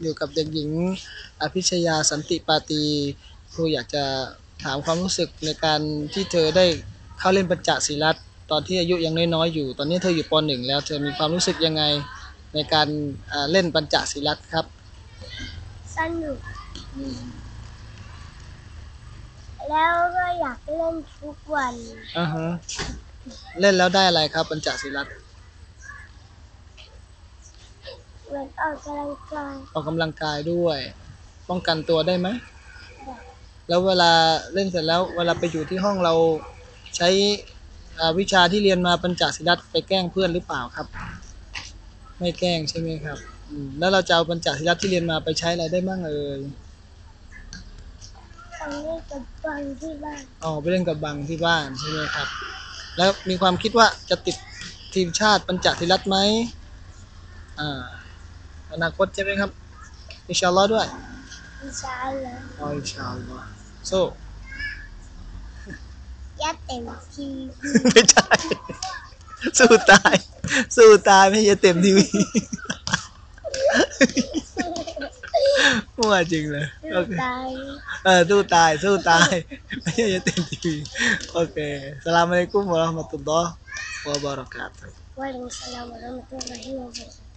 อยู่กับเด็กหญิง อภิชยาสันติปาตีครูอยากจะถามความรู้สึกในการที่เธอได้เข้าเล่นปัญจศีลัตตอนที่อายุยังน้อยๆอยู่ ตอนนี้เธออยู่ปหนึ่งแล้ว เธอมีความรู้สึกยังไงในการอ่าเล่นปัญจศีลัตครับสนุกดีแล้วก็อยากเล่นทุกวันอ่าฮะเล่นแล้วได้อะไรครับปัญจศีลัต เหมือนออกกำลังกายออกกำลังกายด้วย ป้องกันตัวได้ไหมแล้วเวลาเล่นเสร็จแล้วเวลาไปอยู่ที่ห้องเราใช้อ่าวิชาที่เรียนมาปัญจศีลัตไปแกล้งเพื่อนหรือเปล่าครับ ไม่แกล้งใช่ไหมครับอืมแล้วเราจะเอาปัญจศีลัตที่เรียนมาไปใช้อะไรได้บ้างเอ่ยตอนนี้กับฟังที่บ้านอ๋อไปเล่นกับบังที่บ้านใช่ไหมครับ แล้วมีความคิดว่าจะติดทีมชาติปัญจศีลัตไหมอ่า อนาคตใช่ไหมครับ อินชาอัลลอฮ์ด้วยวิชาเลยอ๋ออินชาอัลลอฮ์สู้ยัดเต็มทีไม่ใช่ สู้ตาย สู้ตายไม่ใช่เต็มทีวีมั่วจริงเลยโอเคตายเออสู้ตาย สู้ตาย ไม่ใช่เต็มทีวีโอเคสลามอะลัยกุมวะเราะห์มะตุลลอฮ์วะบะเราะกาตุฮ์วะอะลัยกุมุสสลามวะเราะห์มะตุลลอฮิวะบะเราะกาตุฮ์